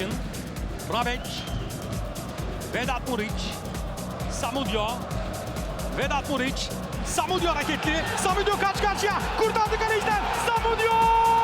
Yalçın. Rabek. Vedat Muriç. Samudio. Vedat Muriç. Samudio hareketli. Samudio kaç karşıya. Kurtardı kaleciden. Samudio!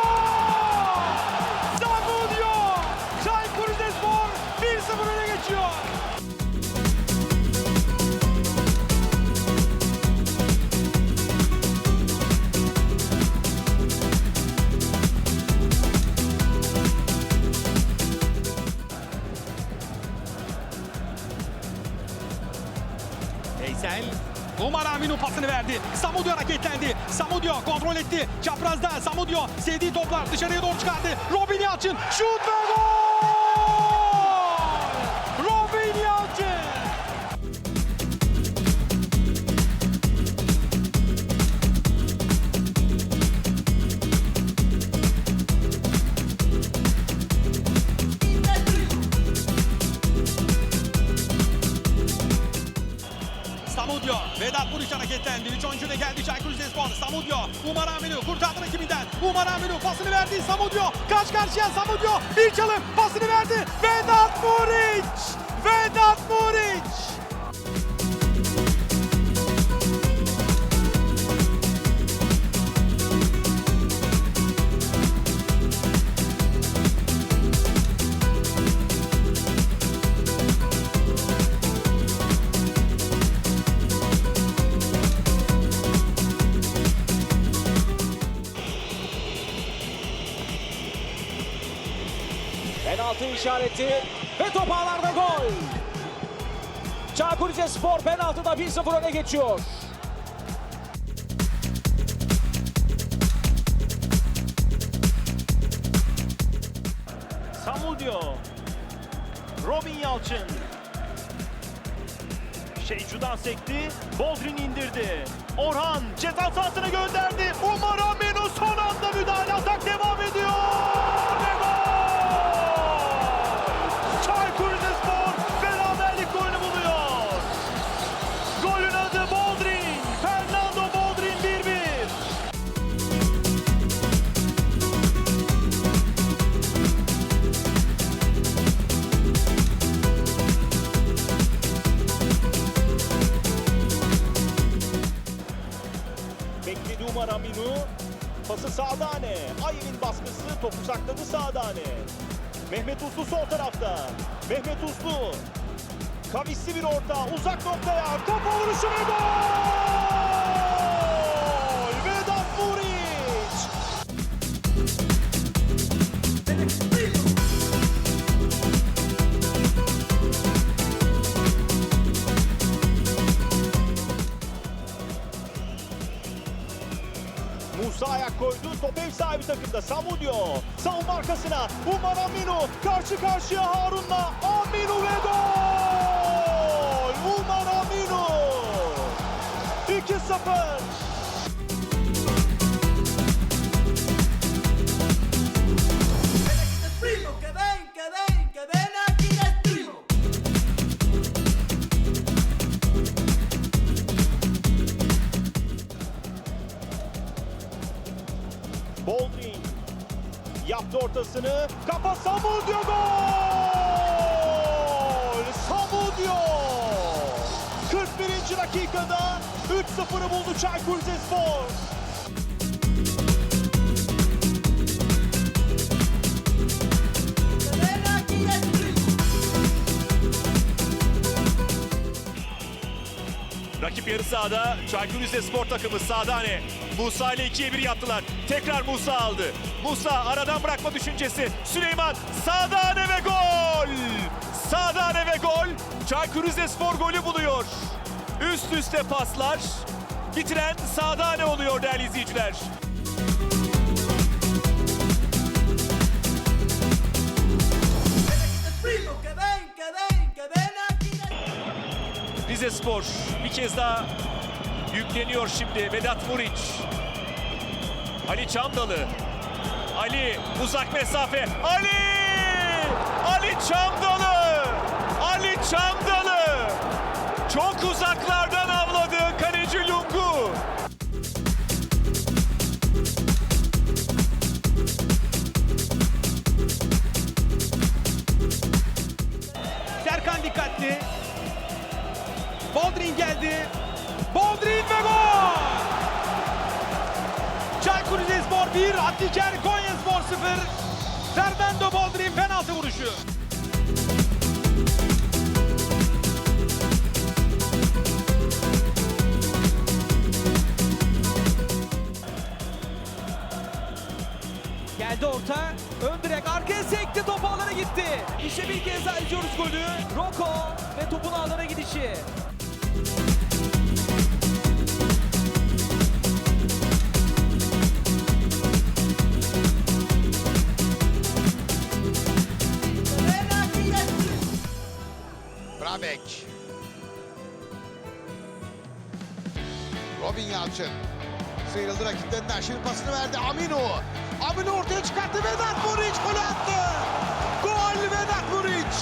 Pasını verdi. Samudio hareketlendi. Samudio kontrol etti. Çaprazda Samudio sevdiği toplar dışarıya doğru çıkardı. Robin Yalçın şut ve gol! Umar Aminu pasını verdi. Samudio, kaç karşıya Samudio. Bir çalım pasını verdi. Vedat Muriç! Vedat Muriç! İşareti ve top ağlarda gol. Çaykur Rizespor penaltıda 1-0 öne geçiyor. Samudio. Robin Yalçın. Şeycu'dan sekti. Boldrin indirdi. Orhan ceza sahasına gönderdi. Umar Aminu son anda müdahale. Atak devam ediyor. Uslu sol tarafta. Mehmet Uslu. Kavisli bir orta. Uzak noktaya. Kafa vuruşu ve gol! Vedat Muriç. Musa ayak koydu. Top ev sahibi takımda. Samudio. Savunma arkasına. Umar Aminu. Karşı karşıya Harun'la. Aminu ve gol! Umar Aminu. 2-0. Ortasını. Kafa Samudio gol! Samudio! 41. dakikada 3-0'ı buldu Çaykur Rizespor. Rakip yarı sahada Çaykur Rizespor takımı Sadane. Musa ile ikiye bir yaptılar. Tekrar Musa aldı. Musa aradan bırakma düşüncesi. Süleyman Sadane ve gol! Sadane ve gol. Çaykur Rizespor golü buluyor. Üst üste paslar. Bitiren Sadane oluyor değerli izleyiciler. Rize Spor bir kez daha yükleniyor şimdi Vedat Muriç. Ali Çamdalı. Ali uzak mesafe. Ali! Ali Çamdalı! Ali Çamdalı! Çok uzaklardan Bondrin geldi. Bondrin ve gol! Çaykur Rizespor 1, Antiker Konyaspor 0. Fernando Bondrin penaltı vuruşu. Geldi orta. Ön direk arkaya sekti. Top ağlara gitti. İşte bir kez daha izliyoruz golü. Rocco ve topun ağlara gidişi. Yalçın. Sıyrıldı rakiplerinden. Şimdi pasını verdi Aminu. Aminu ortaya çıkarttı. Vedat Muriç gol attı. Gol Vedat Muriç.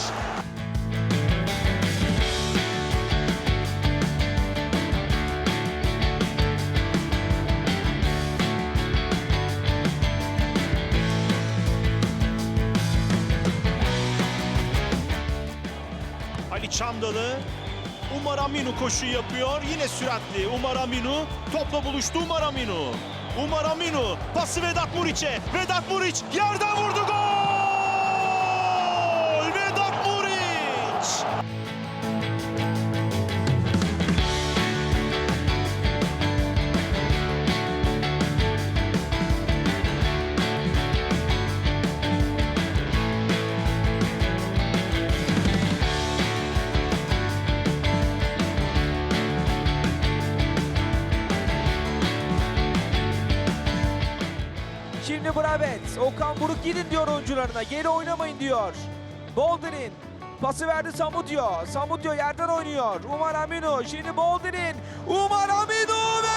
Ali Çamdalı. Umar Aminu koşu yapıyor. Yine süratli. Umar Aminu topla buluştu Umar Aminu. Umar Aminu pası Vedat Muriç'e. Vedat Muriç yerden vurdu gol! Gidin diyor oyuncularına. Geri oynamayın diyor. Boldrin. Pası verdi Samutyo. Samutyo yerden oynuyor. Umar Aminu. Şimdi Boldrin. Umar Aminu ve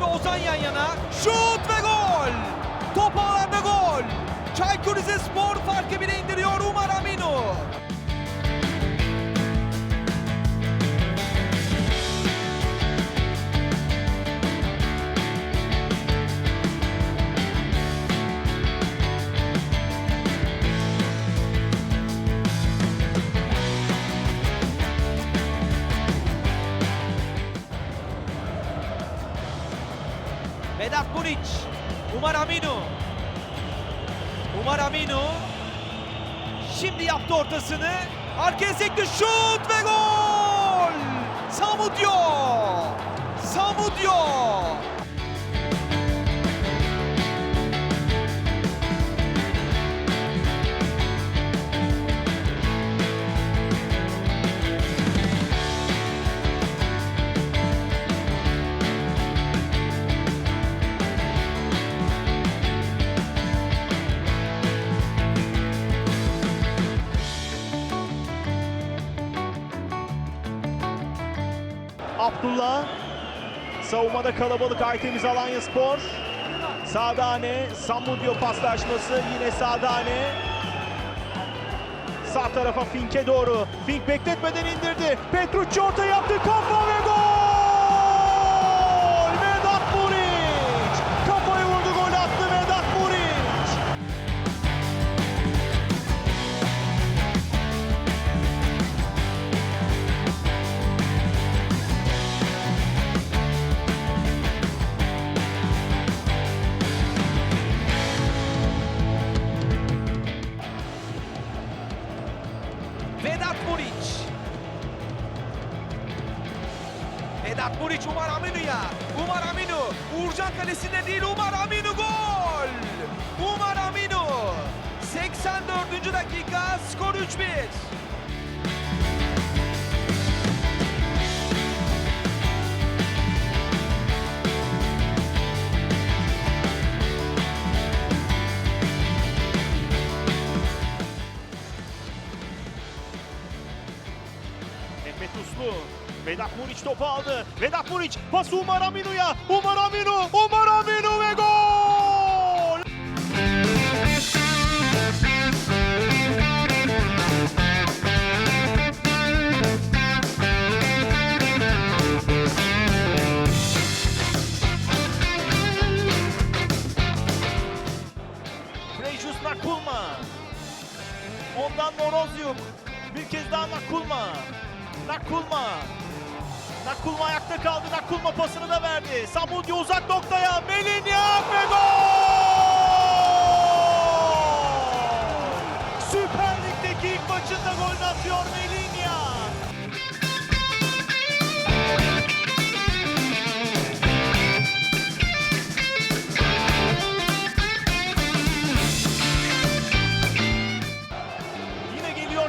ve Ozan yan yana. Şut ve gol. Top ağlarda gol. Çaykur Rizespor farkı bire indiriyor Umar Aminu. Ortasını. Arkaya sekti şut ve gol! Samudyo! Samudyo! Savunmada kalabalık Aytemiz Alanya Spor. Sadane, Samudio paslaşması yine Sadane. Sağ tarafa Fink'e doğru. Fink bekletmeden indirdi. Petrucci orta yaptı. Kafa ve 3-1. Mehmet Uslu. Vedat Muriç topu aldı. Vedat Muriç pası Umar Aminu'ya. Umar Aminu, Umar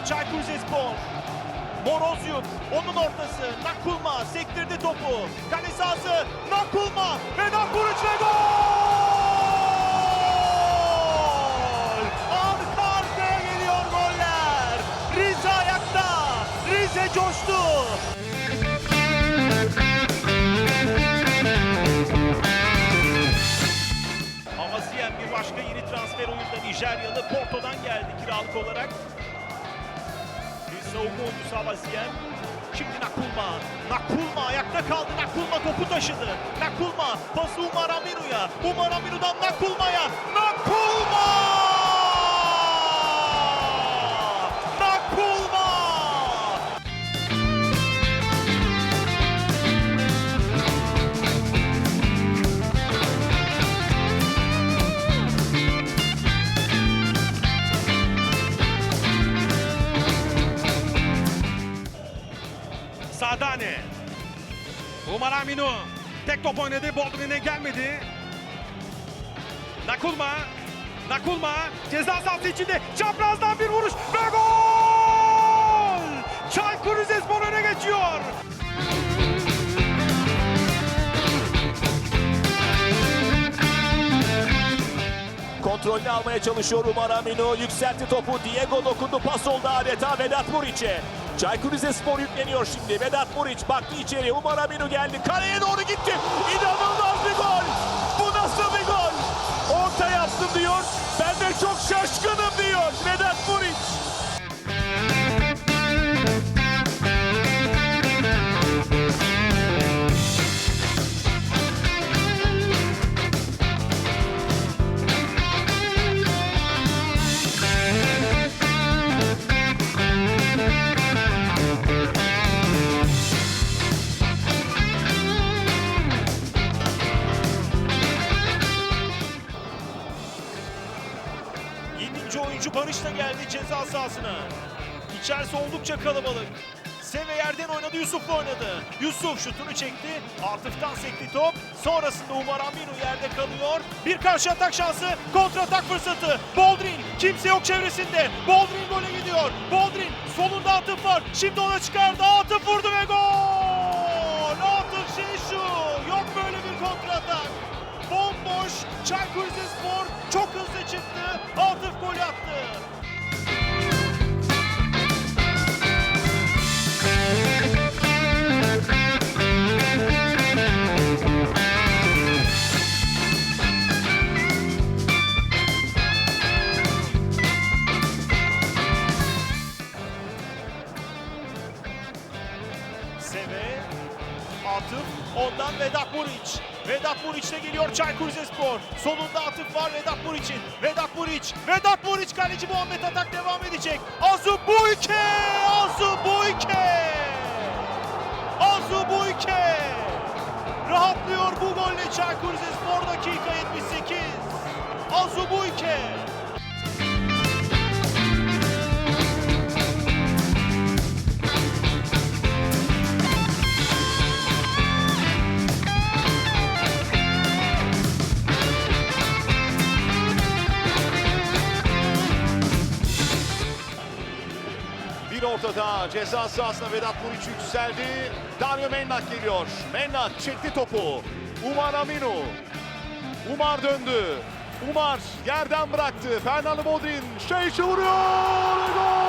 Çaykur Rizespor. Morozyuk, onun ortası. Nakulma sektirdi topu. Kale sahası. Nakulma ve Nakuruç ve gol! Arka arkaya geliyor goller. Rize ayakta. Rize coştu. Havasiyen bir başka yeni transfer oyunda Nijeryalı Porto'dan geldi kiralık olarak. Savunma oyuncusu Havasiyen. Şimdi Nakulma. Nakulma ayakta kaldı. Nakulma topu taşıdı. Nakulma pası Umar Aminu'ya. Umar Aminu'dan Nakulma'ya. Nakulma! Nakulma! Umar Aminu. Tek top oynadı. Boldrin'e gelmedi. Nakulma. Nakulma. Ceza sahası içinde. Çaprazdan bir vuruş. Ve gol! Çaykur Rizespor öne geçiyor. Kontrolünü almaya çalışıyor Umar Aminu. Yükseltti topu. Diego dokundu. Pas oldu adeta Vedat Muriç'e. Çaykur Rizespor yükleniyor şimdi. Vedat Muriç baktı içeri. Umar Aminu geldi. Kaleye doğru gitti. İnanılmaz bir gol. Bu nasıl bir gol? Orta yaptım diyor. Ben de çok şaşkınım diyor Vedat Muriç. Barış da geldi ceza sahasına. İçerisi oldukça kalabalık. Seve yerden oynadı, Yusuf'la oynadı. Yusuf şutunu çekti. Atıf'tan sekti top. Sonrasında Umar Aminu yerde kalıyor. Bir karşı atak şansı. Kontra atak fırsatı. Boldrin. Kimse yok çevresinde. Boldrin gole gidiyor. Boldrin. Solunda Atıf var. Şimdi ona çıkardı. Atıf vurdu ve gol! Bomboş. Çaykur Rizespor çok hızlı çıktı. Atıf gol attı. Seve, Atıf, ondan Vedat Muriç. Vedat Muriç de geliyor Çaykur Rizespor. Solunda Atıf var Vedat Muriç'in. Vedat Muriç, Vedat Muriç kaleci Muhammed Atak devam edecek. Azu Buyke, Azu Buyke. Azu Buyke. Rahatlıyor bu golle Çaykur Rizespor dakika 78. Azu Buyke. Ortada ceza sahasına Vedat Muriç yükseldi. Dario Mennak geliyor. Mennak çekti topu. Umar Aminu. Umar döndü. Umar yerden bıraktı. Fernando Bodrin Şeyşi vuruyor. Gol!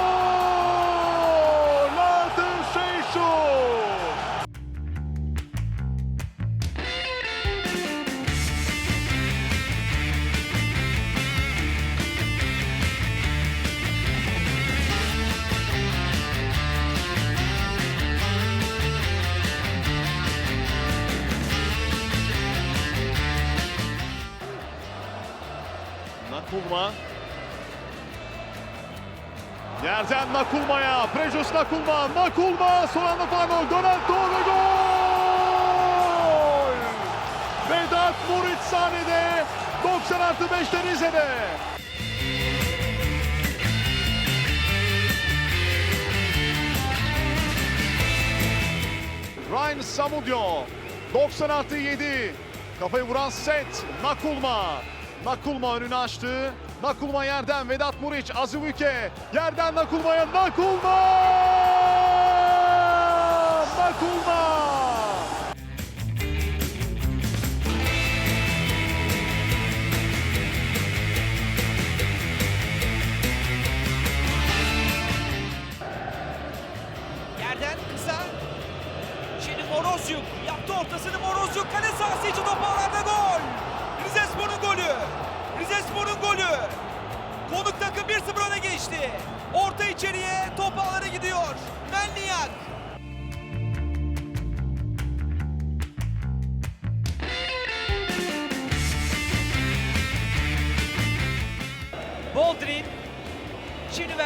Nakulma. Yerden Nakulma'ya. Prejos Nakulma. Nakulma. Son anda faul. Donaldo ve gol! Vedat Muriç sahnede. 90 artı 5'te Rize'de. Ryan Samudio 90 artı 7 kafayı vuran set Nakulma Nakulma önünü açtı. Nakulma yerden Vedat Muriç Azubike yerden Nakulma'ya Nakulma! Nakulma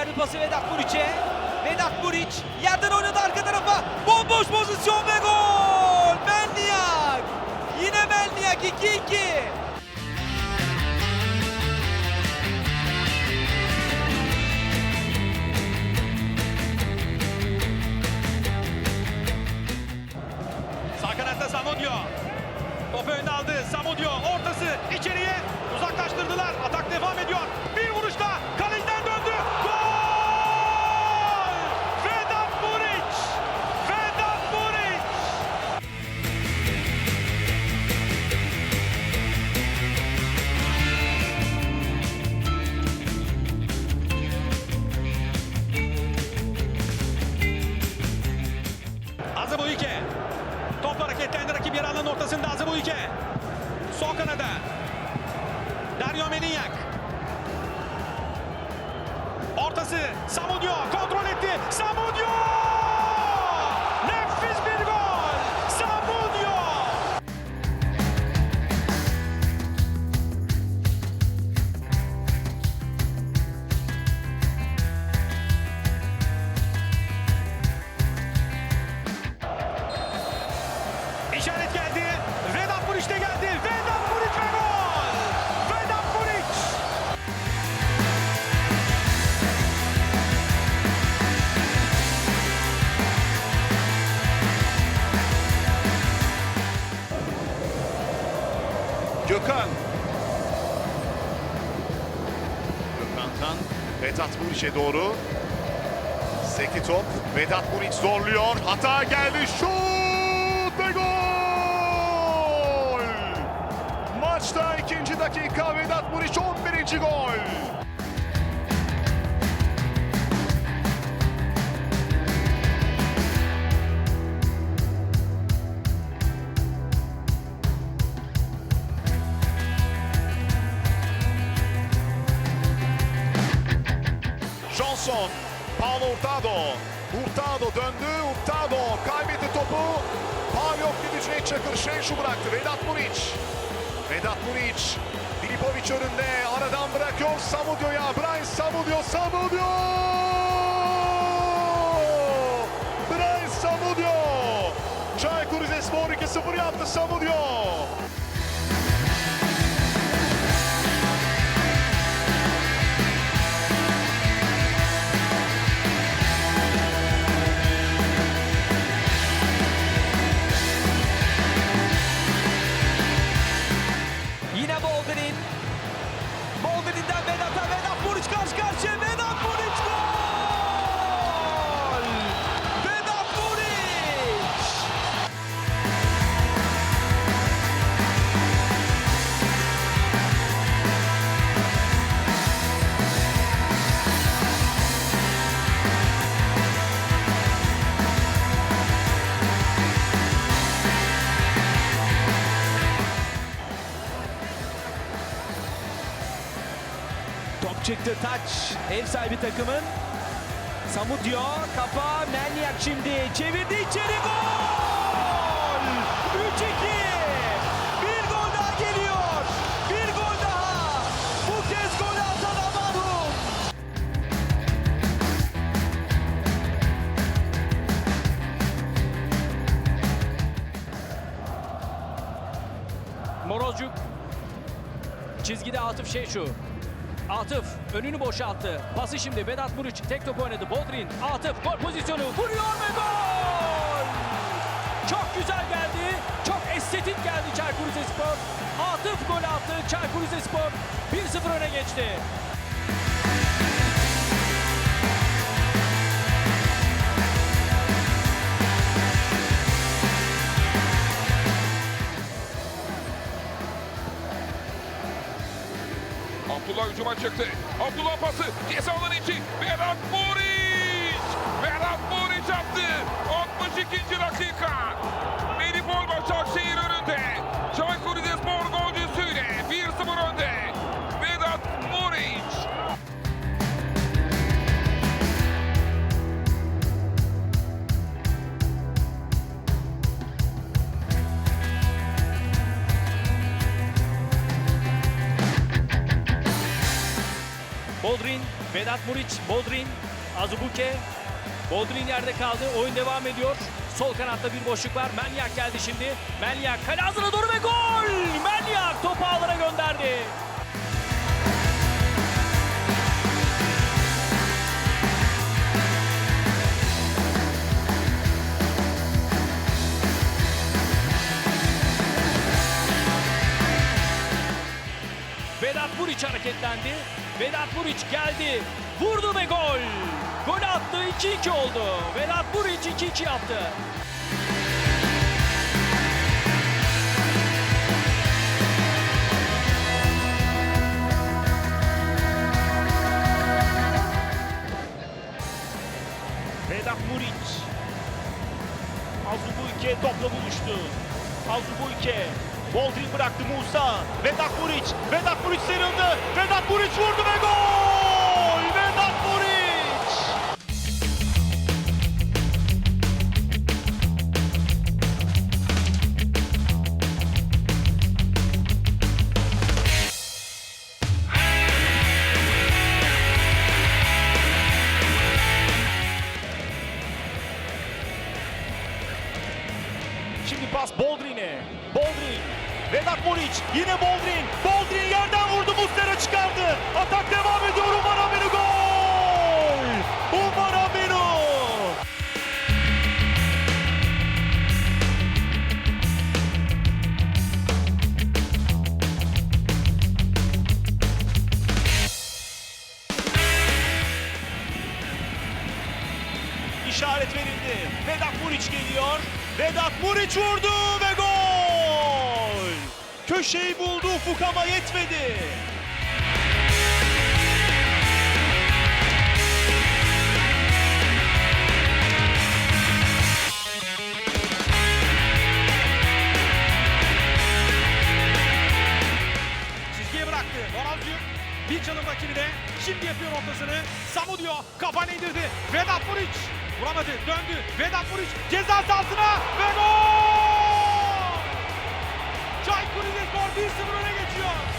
verdi pası Vedat Muriç'e. Vedat Muriç yerden oynadı arka tarafa. Bomboş pozisyon ve gol! Melniyak! Yine Melniyak 2-2. Sağ kanatta Samudio. Topu önde aldı. Samudio ortası içeriye uzaklaştırdılar. Atak devam ediyor. Bir vuruşta Muriç'e doğru. Sekti top Vedat Muriç zorluyor. Hata geldi. Şut ve gol! Maçta ikinci dakika Vedat Muriç 11. gol Johnson, Paulo Hurtado. Hurtado döndü, Hurtado kaybetti topu. Faul yok dedi Cüneyt Çakır, Şenşu bıraktı. Vedat Muriç. Vedat Muriç, Filipovic önünde aradan bırakıyor Samudio'ya. Brian Samudio, Samudio! Brian Samudio! Çaykur Rizespor 2-0 yaptı Samudio. çıktı. Taç ev sahibi takımın. Samudyo kafa Melniak şimdi çevirdi içeri gol! 3-2 geliyor. Bir. Bu kez gol atan Amarum. Morozcuk çizgide Atıf Şeyşu önünü boşalttı. Pası şimdi Vedat Muriç tek top oynadı. Bodrin, Atıf gol pozisyonu vuruyor ve gol! Çok güzel geldi. Çok estetik geldi Çaykur Rizespor. Atıf gol attı. Çaykur Rizespor 1-0 öne geçti. Abdullah hücuma çıktı. Abdullah pası ceza alanı içi. Vedat Muriç. Vedat Muriç attı. 62. dakika. Vedat Muriç, Bodrin, Azubuke. Bodrin yerde kaldı. Oyun devam ediyor. Sol kanatta bir boşluk var. Melyak geldi şimdi. Melyak kale ağzına doğru ve gol! Melyak topu ağlara gönderdi. Vedat Muriç hareketlendi. Vedat Muriç geldi. Vurdu ve gol. Gol attı 2-2 oldu. Vedat Muriç 2-2 yaptı. Vedat Muriç. Azubuike topla buluştu. Azubuike. Boldrin bıraktı Musa. Vedat Muriç. Vedat Muriç sıyrıldı. Vedat Muriç vurdu ve gol! Pas Boldrin'e. Boldrin. Vedat Muriç. Yine Boldrin. Boldrin yerden vurdu. Muslera çıkardı. Atak devam ediyor. Umar Aminu gol! Muriç vurdu ve gol! Köşeyi buldu Ufuk ama yetmedi. Çizgiye bıraktı. Borazcı bir çalım rakibine. Şimdi yapıyor ortasını. Samudio kafayla indirdi. Vedat Muriç vuramadı. Döndü. Vedat Muriç ceza sahasına ve gol! 1-0 öne geçiyor.